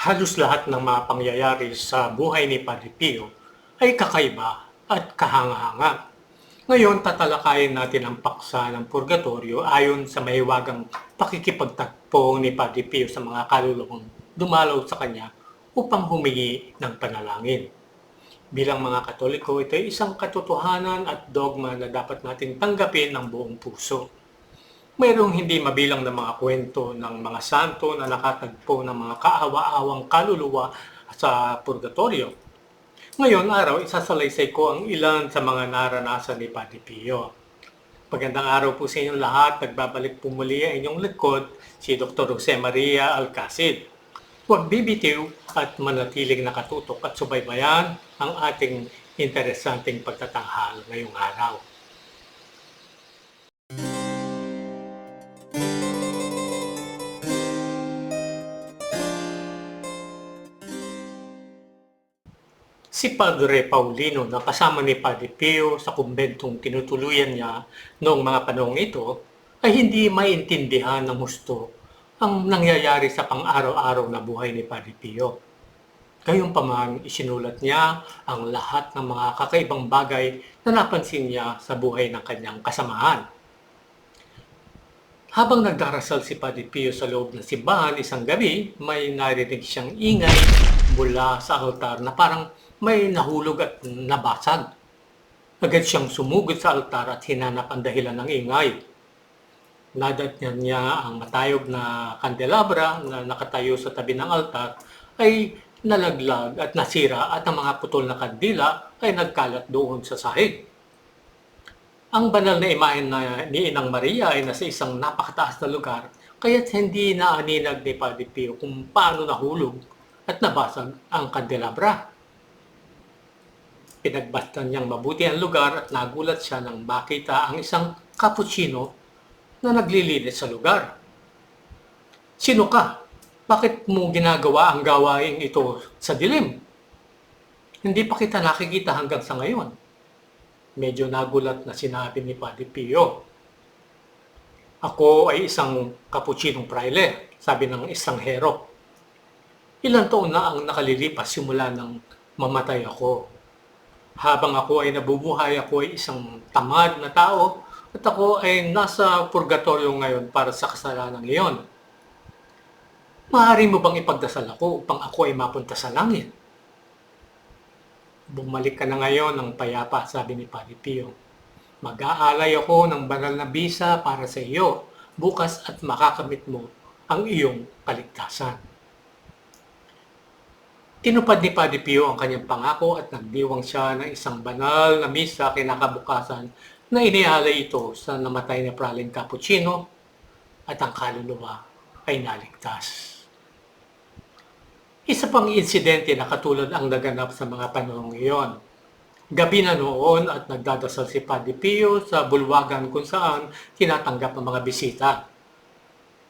halos lahat ng mga pangyayari sa buhay ni Padre Pio ay kakaiba at kahanga-hanga. Ngayon, tatalakayin natin ang paksa ng purgatorio ayon sa mahiwagang pakikipagtagpo ni Padre Pio sa mga kaluluwang dumalaw sa kanya upang humingi ng panalangin. Bilang mga Katoliko, ito ay isang katotohanan at dogma na dapat natin tanggapin ng buong puso. Mayroong hindi mabilang na mga kwento ng mga santo na nakatagpo ng mga kaawa-awang kaluluwa sa purgatorio. Ngayon araw, isasalaysay ko ang ilan sa mga naranasan ni Padre Pio. Magandang araw po sa inyong lahat. Nagbabalik po muli ang inyong likod, si Dr. Jose Maria Alcacid. Huwag bibitiw at manatiling nakatutok at subaybayan ang ating interesanteng pagtatanghal ngayong araw. Si Padre Paulino na kasama ni Padre Pio sa kumbentong tinutuluyan niya noong mga panahong ito ay hindi maintindihan ng husto ang nangyayari sa pang-araw-araw na buhay ni Padre Pio. Gayunpaman, isinulat niya ang lahat ng mga kakaibang bagay na napansin niya sa buhay ng kanyang kasamahan. Habang nagdarasal si Padre Pio sa loob ng simbahan isang gabi, may narinig siyang ingay mula sa altar na parang may nahulog at nabasag. Agad siyang sumugod sa altar at hinanap ang dahilan ng ingay. Nadatnan niya ang matayog na kandelabra na nakatayo sa tabi ng altar ay nalaglag at nasira at ang mga putol na kandila ay nagkalat doon sa sahig. Ang banal na imahen na ni Inang Maria ay nasa isang napakataas na lugar kaya't hindi naaninag ni Padre Pio kung paano nahulog at nabasag ang kandelabra. Pinagbastan niyang mabuti ang lugar at nagulat siya nang makita ang isang cappuccino na naglilinis sa lugar. Sino ka? Bakit mo ginagawa ang gawain ito sa dilim? Hindi pa kita nakikita hanggang sa ngayon. Medyo nagulat na sinabi ni Padre Pio. Ako ay isang cappuccino praile, sabi ng isang hero. Ilang taon na ang nakalilipas simula nang mamatay ako. Habang ako ay nabubuhay, ako ay isang tamad na tao at ako ay nasa purgatorio ngayon para sa kasalanan iyon. Maaari mo bang ipagdasal ako upang ako ay mapunta sa langit? Bumalik ka na ngayon ng payapa, sabi ni Padre Pio. Mag-aalay ako ng banal na bisa para sa iyo bukas at makakamit mo ang iyong kaligtasan. Tinupad ni Padre Pio ang kanyang pangako at nagdiwang siya ng isang banal na misa kinakabukasan na inialay ito sa namatay na praling cappuccino at ang kaluluwa ay naligtas. Isa pang insidente na katulad ang naganap sa mga panahong iyon. Gabi na noon at nagdadasal si Padre Pio sa bulwagan kung saan tinatanggap ang mga bisita.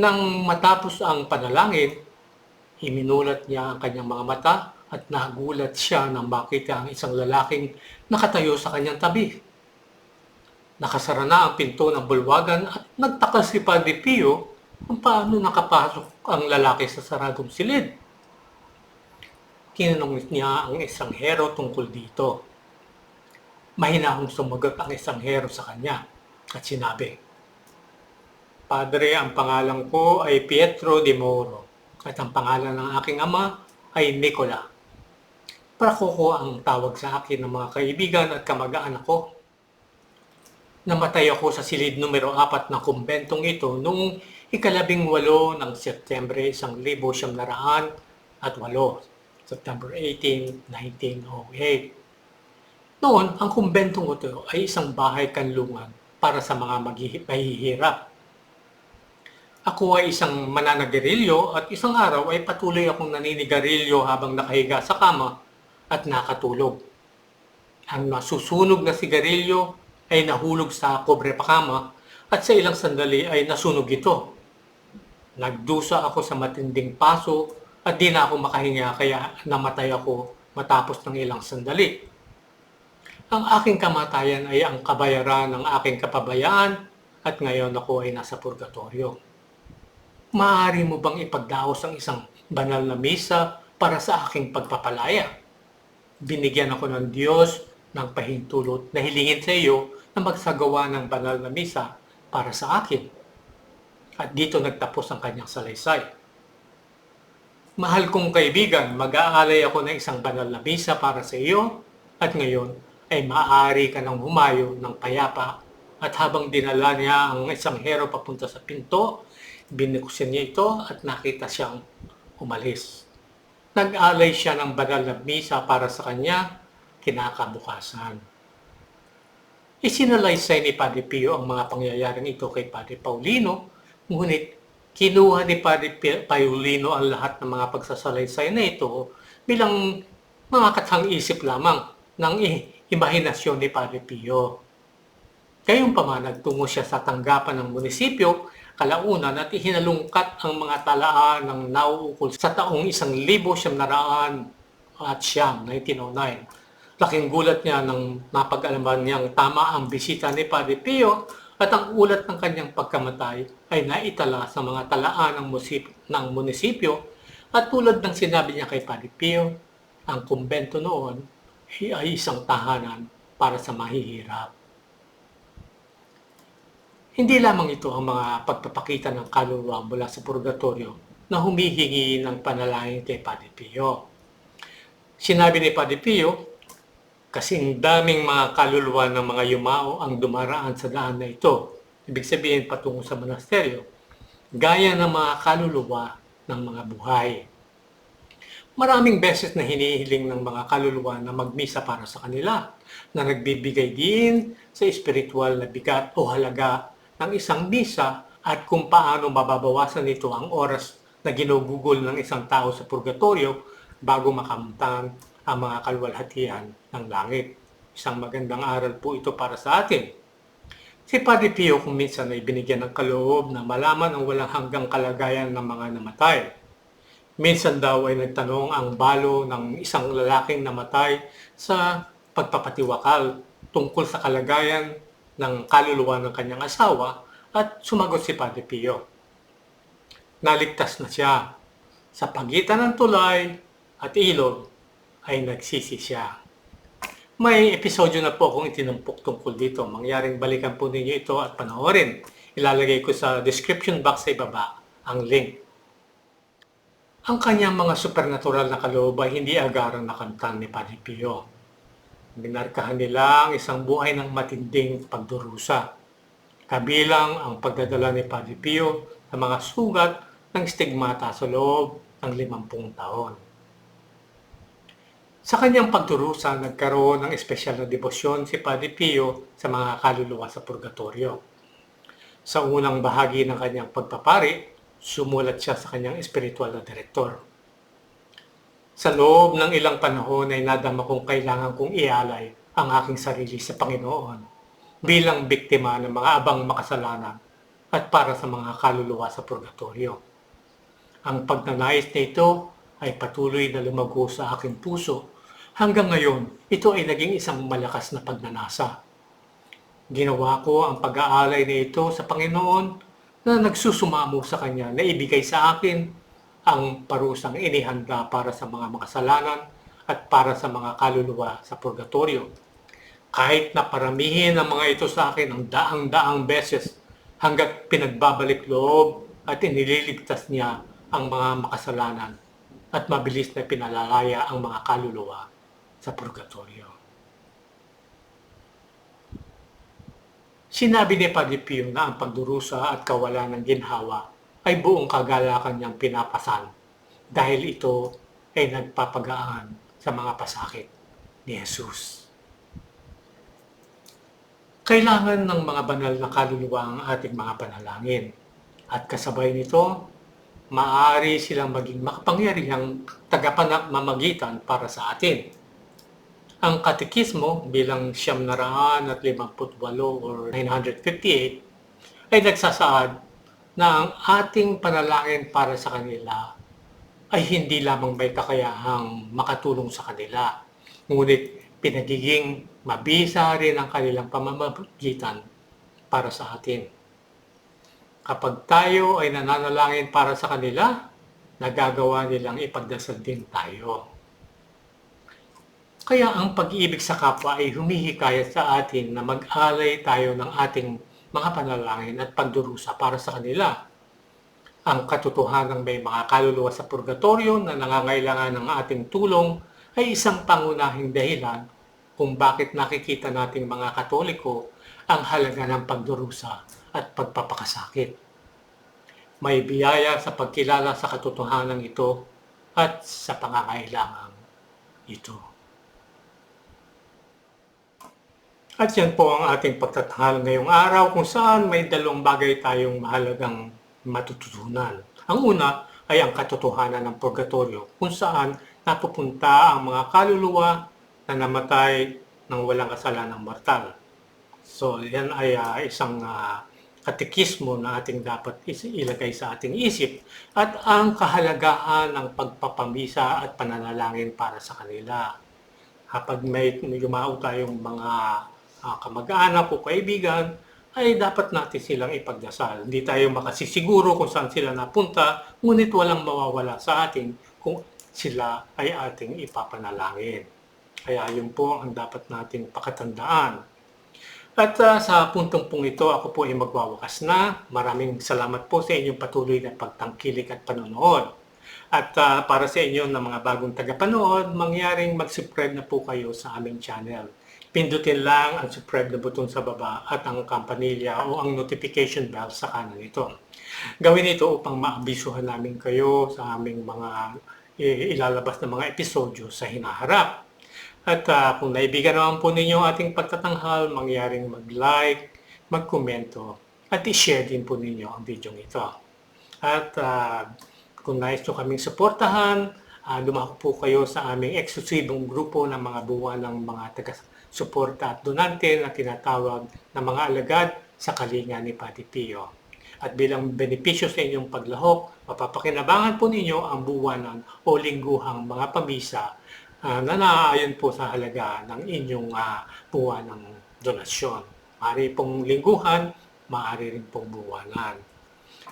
Nang matapos ang panalangin, Iminulat niya ang kanyang mga mata at nagulat siya nang makita ang isang lalaking nakatayo sa kanyang tabi. Nakasara na ang pinto ng bulwagan at nagtaka si Padre Pio kung paano nakapasok ang lalaki sa saradong silid. Kinanong niya ang isang hero tungkol dito. Mahinahong sumagot ang isang hero sa kanya at sinabi, Padre, ang pangalan ko ay Pietro de Moro at ang pangalan ng aking ama ay Nicola. Prakoko ang tawag sa akin ng mga kaibigan at kamag-anak ko. Namatay ako sa silid numero 4 ng kumbentong ito noong ikalabing walo ng Setyembre isang libo siyam naraan at walo, September 18, 1908. Noon, ang kumbentong ito ay isang bahay kanlungan para sa mga mahihirap ako ay isang mananagerilyo at isang araw ay patuloy akong naninigarilyo habang nakahiga sa kama at nakatulog. Ang nasusunog na sigarilyo ay nahulog sa kobre pakama at sa ilang sandali ay nasunog ito. Nagdusa ako sa matinding paso at di na ako makahinga kaya namatay ako matapos ng ilang sandali. Ang aking kamatayan ay ang kabayaran ng aking kapabayaan at ngayon ako ay nasa purgatorio maaari mo bang ipagdaos ang isang banal na misa para sa aking pagpapalaya. Binigyan ako ng Diyos ng pahintulot na hilingin sa iyo na magsagawa ng banal na misa para sa akin. At dito nagtapos ang kanyang salaysay. Mahal kong kaibigan, mag-aalay ako ng isang banal na misa para sa iyo at ngayon ay maaari ka nang humayo ng payapa at habang dinala niya ang isang hero papunta sa pinto, binuksan niya ito at nakita siyang umalis. Nag-alay siya ng banal na misa para sa kanya kinakabukasan. Isinalaysay ni Padre Pio ang mga pangyayaring ito kay Padre Paulino, ngunit kinuha ni Padre Paulino ang lahat ng mga pagsasalaysay na ito bilang mga kathang-isip lamang ng imahinasyon ni Padre Pio. Gayunpaman, nagtungo siya sa tanggapan ng munisipyo, kalaunan at ihinalungkat ang mga talaan ng nauukol sa taong 1900 at siyam, 1909. Laking gulat niya nang napag-alaman niyang tama ang bisita ni Padre Pio at ang ulat ng kanyang pagkamatay ay naitala sa mga talaan ng, musip, ng munisipyo at tulad ng sinabi niya kay Padre Pio, ang kumbento noon ay isang tahanan para sa mahihirap. Hindi lamang ito ang mga pagpapakita ng kaluluwa mula sa purgatorio na humihingi ng panalangin kay Padre Pio. Sinabi ni Padre Pio, kasing daming mga kaluluwa ng mga yumao ang dumaraan sa daan na ito, ibig sabihin patungo sa monasteryo, gaya ng mga kaluluwa ng mga buhay. Maraming beses na hinihiling ng mga kaluluwa na magmisa para sa kanila, na nagbibigay din sa espiritual na bigat o halaga ng isang misa at kung paano mababawasan nito ang oras na ginugugol ng isang tao sa purgatorio bago makamtan ang mga kalwalhatian ng langit. Isang magandang aral po ito para sa atin. Si Padre Pio kung minsan ay binigyan ng kaloob na malaman ang walang hanggang kalagayan ng mga namatay. Minsan daw ay nagtanong ang balo ng isang lalaking namatay sa pagpapatiwakal tungkol sa kalagayan ng kaluluwa ng kanyang asawa at sumagot si Padre Pio. Naligtas na siya. Sa pagitan ng tulay at ilog ay nagsisi siya. May episodyo na po akong itinampok tungkol dito. Mangyaring balikan po ninyo ito at panoorin. Ilalagay ko sa description box sa ibaba ang link. Ang kanyang mga supernatural na kaloob ay hindi agarang nakamtan ni Padre Pio. Minarkahan nila ang isang buhay ng matinding pagdurusa. Kabilang ang pagdadala ni Padre Pio sa mga sugat ng stigmata sa loob ng 50 taon. Sa kanyang pagdurusa, nagkaroon ng espesyal na debosyon si Padre Pio sa mga kaluluwa sa purgatorio. Sa unang bahagi ng kanyang pagpapari, sumulat siya sa kanyang espiritual na direktor. Sa loob ng ilang panahon ay nadama kong kailangan kong ialay ang aking sarili sa Panginoon bilang biktima ng mga abang makasalanan at para sa mga kaluluwa sa purgatorio. Ang pagnanais na ito ay patuloy na lumago sa aking puso hanggang ngayon ito ay naging isang malakas na pagnanasa. Ginawa ko ang pag-aalay na ito sa Panginoon na nagsusumamo sa Kanya na ibigay sa akin ang parusang inihanda para sa mga makasalanan at para sa mga kaluluwa sa purgatorio. Kahit na paramihin ang mga ito sa akin ang daang-daang beses hanggat pinagbabalik loob at inililigtas niya ang mga makasalanan at mabilis na pinalalaya ang mga kaluluwa sa purgatorio. Sinabi ni Padre Pio na ang pagdurusa at kawalan ng ginhawa ay buong kagalakan niyang pinapasan dahil ito ay nagpapagaan sa mga pasakit ni Jesus. Kailangan ng mga banal na kaluluwa ang ating mga panalangin at kasabay nito, maaari silang maging makapangyarihang tagapamamagitan para sa atin. Ang katekismo bilang siyam na raan at 58 or 958 ay nagsasaad na ang ating panalangin para sa kanila ay hindi lamang may kakayahang makatulong sa kanila, ngunit pinagiging mabisa rin ang kanilang pamamagitan para sa atin. Kapag tayo ay nananalangin para sa kanila, nagagawa nilang ipagdasal din tayo. Kaya ang pag-ibig sa kapwa ay humihikayat sa atin na mag-alay tayo ng ating mga panalangin at pagdurusa para sa kanila. Ang katotohanan may mga kaluluwa sa purgatorio na nangangailangan ng ating tulong ay isang pangunahing dahilan kung bakit nakikita nating mga katoliko ang halaga ng pagdurusa at pagpapakasakit. May biyaya sa pagkilala sa katotohanan ito at sa pangangailangan ito. At yan po ang ating pagtatanghal ngayong araw kung saan may dalawang bagay tayong mahalagang matututunan. Ang una ay ang katotohanan ng purgatorio kung saan napupunta ang mga kaluluwa na namatay ng walang kasalanang mortal. So yan ay uh, isang uh, katekismo na ating dapat ilagay sa ating isip at ang kahalagahan ng pagpapamisa at pananalangin para sa kanila. Kapag may yumao tayong mga uh, kamag-anak o kaibigan, ay dapat natin silang ipagdasal. Hindi tayo makasisiguro kung saan sila napunta, ngunit walang mawawala sa atin kung sila ay ating ipapanalangin. Kaya yun po ang dapat nating pakatandaan. At uh, sa puntong pong ito, ako po ay magwawakas na. Maraming salamat po sa inyong patuloy na pagtangkilik at panonood. At uh, para sa inyo na mga bagong tagapanood, mangyaring mag-subscribe na po kayo sa aming channel pindutin lang ang subscribe na button sa baba at ang kampanilya o ang notification bell sa kanan nito. Gawin ito upang maabisuhan namin kayo sa aming mga ilalabas na mga episodyo sa hinaharap. At uh, kung naibigan naman po ninyo ating pagtatanghal, mangyaring mag-like, mag-komento, at i-share din po ninyo ang video ito. At uh, kung nais nyo kaming suportahan, uh, dumako po kayo sa aming eksklusibong grupo ng mga buwan ng mga taga suporta at donante na tinatawag na mga alagad sa kalinga ni Pati Pio. At bilang benepisyo sa inyong paglahok, mapapakinabangan po ninyo ang buwanan o lingguhang mga pamisa uh, na naaayon po sa halaga ng inyong uh, buwan ng donasyon. Maaari pong lingguhan, maaari rin pong buwanan.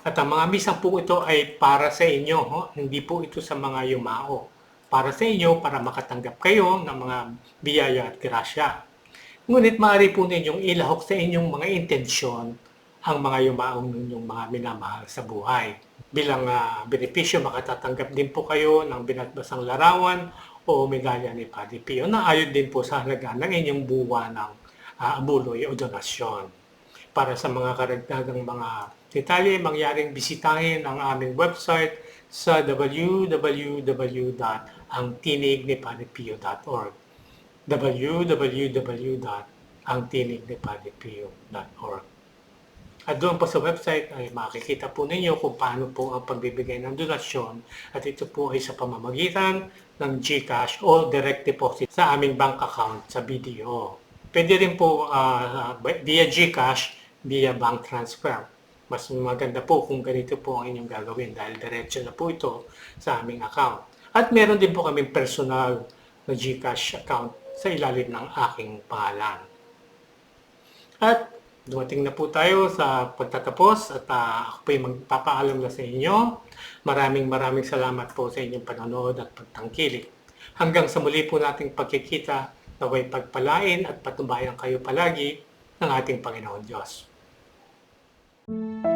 At ang mga misang po ito ay para sa inyo, ho? hindi po ito sa mga yumao para sa inyo para makatanggap kayo ng mga biyaya at grasya. Ngunit maaari po ninyong ilahok sa inyong mga intensyon ang mga yumaong ninyong mga minamahal sa buhay. Bilang uh, benepisyo, makatatanggap din po kayo ng binatbasang larawan o medalya ni Padre Pio na ayon din po sa halaga ng inyong buwa ng uh, abuloy o donasyon. Para sa mga karagdagang mga detalye, mangyaring bisitahin ang aming website sa www angtinignipalipio.org www.angtinignipalipio.org At doon po sa website ay makikita po ninyo kung paano po ang pagbibigay ng donasyon at ito po ay sa pamamagitan ng GCash o direct deposit sa aming bank account sa BDO. Pwede rin po uh, via GCash, via bank transfer. Mas maganda po kung ganito po ang inyong gagawin dahil diretso na po ito sa aming account. At meron din po kaming personal na GCash account sa ilalim ng aking pangalan. At dumating na po tayo sa pagtatapos at uh, ako po ay magpapaalam na sa inyo. Maraming maraming salamat po sa inyong panonood at pagtangkilik. Hanggang sa muli po nating pagkikita, naway pagpalain at patubayan kayo palagi ng ating Panginoon Diyos. Thank you.